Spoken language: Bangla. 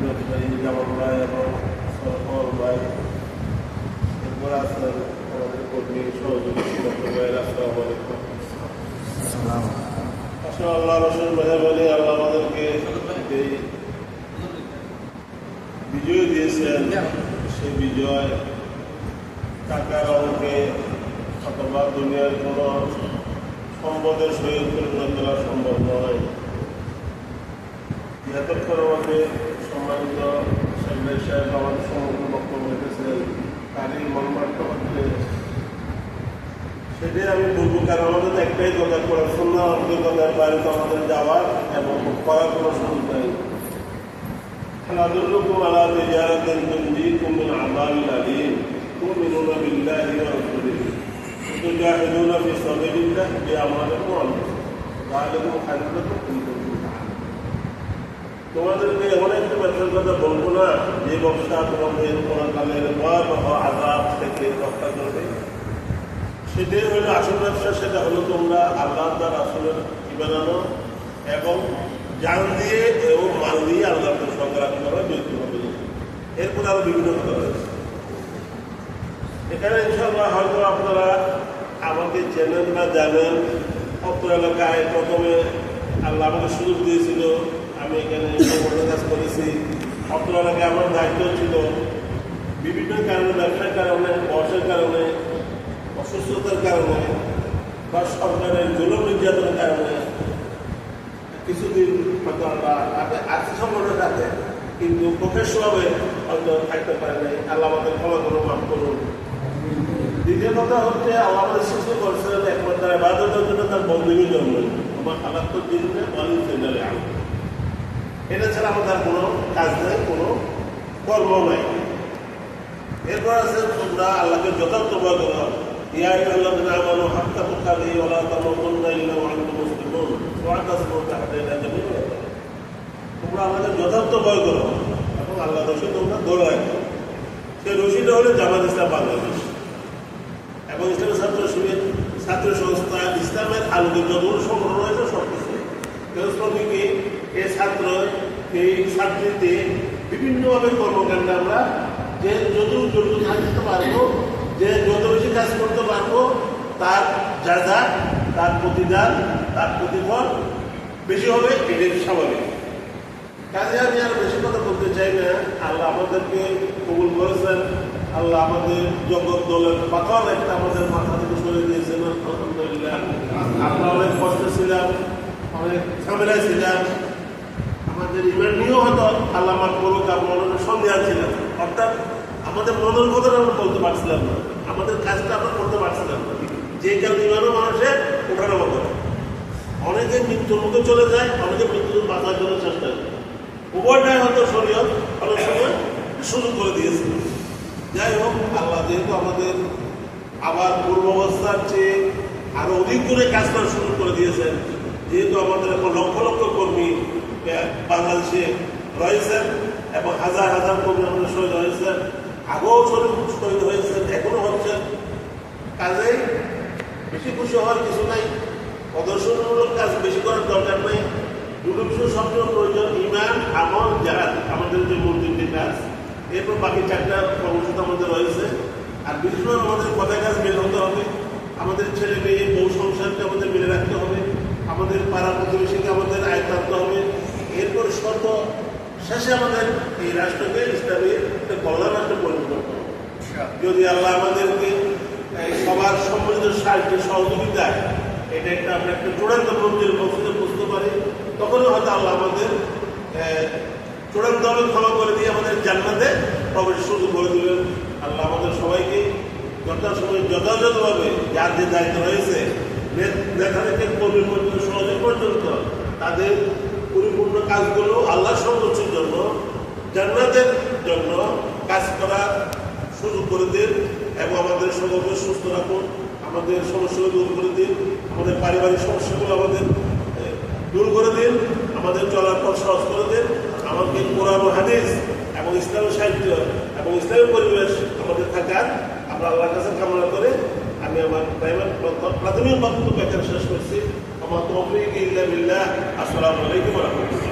ব্যবসায়ী জামাল এবং এরপর আছেন আমাদের কর্মী সহযোগী ডক্টর আল্লাহ রসুল মেহরবানি আল্লাহ আমাদেরকে এই বিজয় সেই বিজয় টাকার অঙ্কে অথবা দুনিয়ার কোনো সম্পদের সহিত করা সম্ভব নয় এতক্ষণ আমাদের সম্মানিত সাহেব সাহেব আমাদের সম্মুখে বক্তব্য রেখেছিলেন তারই মর্মার্থ হচ্ছে সেটাই আমি বলবো কারণ আমাদের তো একটাই দরকার করার সুন্দর অভিজ্ঞতার বাইরে তো আমাদের যাওয়ার এবং করার কোনো সুযোগ নেই أدلكم على تجارة تنجيكم من عذاب أليم تؤمنون بالله ورسوله وتجاهدون في سبيل الله بأموالكم وأنفسكم ذلكم خير لكم إن كنتم تعلمون তোমাদেরকে এমন একটা কথা বলব না, যে ব্যবসা তোমাদের কোনকালের ভয়াবহ আজাব থেকে রক্ষা করবে। সেটাই হলো আসল ব্যবসা, সেটা হলো তোমরা আল্লাহ তার আসলের ইমান আনো এবং জান দিয়ে এবং মাল দিয়ে আল্লাহকে সংগ্রাম করা যেহেতু হবে এরপর আরও বিভিন্ন কথা রয়েছে। এখানে ইনশাল্লাহ হয়তো আপনারা আমাকে চেনেন না জানেন, অত্র এলাকায় প্রথমে আল্লাহ আমাকে সুযোগ দিয়েছিল। আমি এখানে কাজ করেছি। এলাকায় আমার দায়িত্ব ছিল বিভিন্ন কারণে, ব্যবসার কারণে বয়সের কারণে, অসুস্থতার কারণে বা সরকারের জুলুম নির্যাতনের কারণে। কিছুদিন হয়তো আমরা আর্থিক সংগঠন থাকে কিন্তু প্রফেশনালভাবে হয়তো থাকতে পারে নাই। আল্লাহ আমাদের ক্ষমা করুন, মাফ করুন। দ্বিতীয় কথা হচ্ছে আমাদের সৃষ্টি করছেন একমাত্র বাদতের জন্য তার বন্ধুকে জন্ম আমার আলাপ তো দিনে অলিন সেন্টারে আলো এটা ছাড়া আমাদের কোনো কাজ নেই, কোনো কর্ম নাই। এরপর আছে তোমরা আল্লাহকে যথার্থ ভয় করো। ইয়া আইয়ুহাল্লাযীনা আমানু হাক্কা তুকাতিহি ওয়া লা তামুতুন্না ইল্লা তোমরা আল্লাহকে যথার্থ ভয় করো এবং আল্লাহ রশি তোমরা ধরে রাখো সেই রশিটা হলো জামাত ইসলাম বাংলাদেশ। এবং ইসলামের ছাত্র শিবির, ছাত্র সংস্থা, ইসলামের আলোকে যতগুলো সংগঠন রয়েছে সব কিছু শ্রমিকে এই ছাত্র, এই ছাত্রীতে বিভিন্নভাবে কর্মকাণ্ডে আমরা যে যত জড়িত থাকতে পারব, যে যত বেশি কাজ করতে পারব, তার যা যা, তার প্রতিদান, তার প্রতিফল বেশি হবে, এটাই স্বাভাবিক। কাজে আমি আর বেশি কথা বলতে চাই না। আল্লাহ আমাদেরকে কবুল করেছেন। আল্লাহ আমাদের জগৎ দলের পাথর একটা আমাদের মাথা থেকে সরে দিয়েছেন। আলহামদুলিল্লাহ। আমরা অনেক কষ্ট ছিলাম, অনেক ঝামেলায় ছিলাম। আমাদের ইমান নিয়েও হয়তো আল্লাহ আমার করুক আমরা অনেক সন্দেহ ছিলাম অর্থাৎ আমাদের মনের কথাটা আমরা বলতে পারছিলাম না। আমাদের কাজটা আমরা করতে পারছিলাম না। যে কারণে ইমানও মানুষের ওঠানো মতো অনেকে মৃত্যুর মুখে চলে যায়, অনেকে মৃত্যুর বাঁচার জন্য চেষ্টা করে। উভয়টাই হয়তো শরীয়ত অনেক সময় শুরু করে দিয়েছে। যাই হোক, আল্লাহ যেহেতু আমাদের আবার পূর্বাবস্থার চেয়ে আরও অধিক করে কাজ করা শুরু করে দিয়েছেন, যেহেতু আমাদের এখন লক্ষ লক্ষ বাংলাদেশে রয়েছেন এবং হাজার হাজার কর্মী আমাদের শহীদ হয়েছেন আগেও শহীদ হয়েছেন এখনও হচ্ছেন কাজেই বেশি খুশি হওয়ার কিছু নাই। প্রদর্শনমূলক কাজ বেশি করার দরকার নেই। দুটো সবচেয়ে প্রয়োজন, ইমান, আমল জাহাদ আমাদের যে মূল কাজ। এরপর বাকি চারটা কর্মসূচি আমাদের রয়েছে। আর বিশেষ করে আমাদের কথায় কাজ মেল হতে হবে। আমাদের ছেলে মেয়ে, বউ সংসারকে আমাদের মেলে রাখতে হবে আমাদের পাড়া প্রতিবেশীকে আমাদের আয়ত্ত আনতে হবে এরপর সর্ব শেষে আমাদের এই রাষ্ট্রকে ইসলামের একটা কল্যাণ রাষ্ট্রে পরিণত করতে যদি আল্লাহ আমাদেরকে সবার সম্মিলিত সাহায্য সহযোগিতায় এটা একটা আমরা একটা চূড়ান্ত মন্দির মসজিদে বুঝতে পারি তখনই হয়তো আল্লাহ আমাদের চূড়ান্তভাবে ক্ষমা করে দিয়ে আমাদের জান্নাতে প্রবেশ শুরু করে দিলেন আল্লাহ আমাদের সবাইকে যথাসময় যথাযথভাবে যার যে দায়িত্ব রয়েছে নেতা থেকে কর্মী পর্যন্ত সহযোগী পর্যন্ত তাদের পরিপূর্ণ কাজগুলো আল্লাহ সন্তুষ্টির জন্য, জান্নাতের জন্য কাজ করার সুযোগ করে দিন এবং আমাদের সকলকে সুস্থ রাখুন, আমাদের সমস্যাগুলো দূর করে দিন, আমাদের পারিবারিক সমস্যাগুলো আমাদের দূর করে দিন, আমাদের চলার পথ সহজ করে দিন। আমাকে ও হাদিস এবং ইসলামী সাহিত্য এবং ইসলামী পরিবেশ আমাদের থাকার আমরা আল্লাহর কাছে কামনা করে আমি আমার প্রাইমারি প্রাথমিক বক্তব্য এখানে শেষ করছি। তৌফিক ইল্লা বিল্লাহ। আসসালামু আলাইকুম ওয়া রাহমাতুল্লাহ।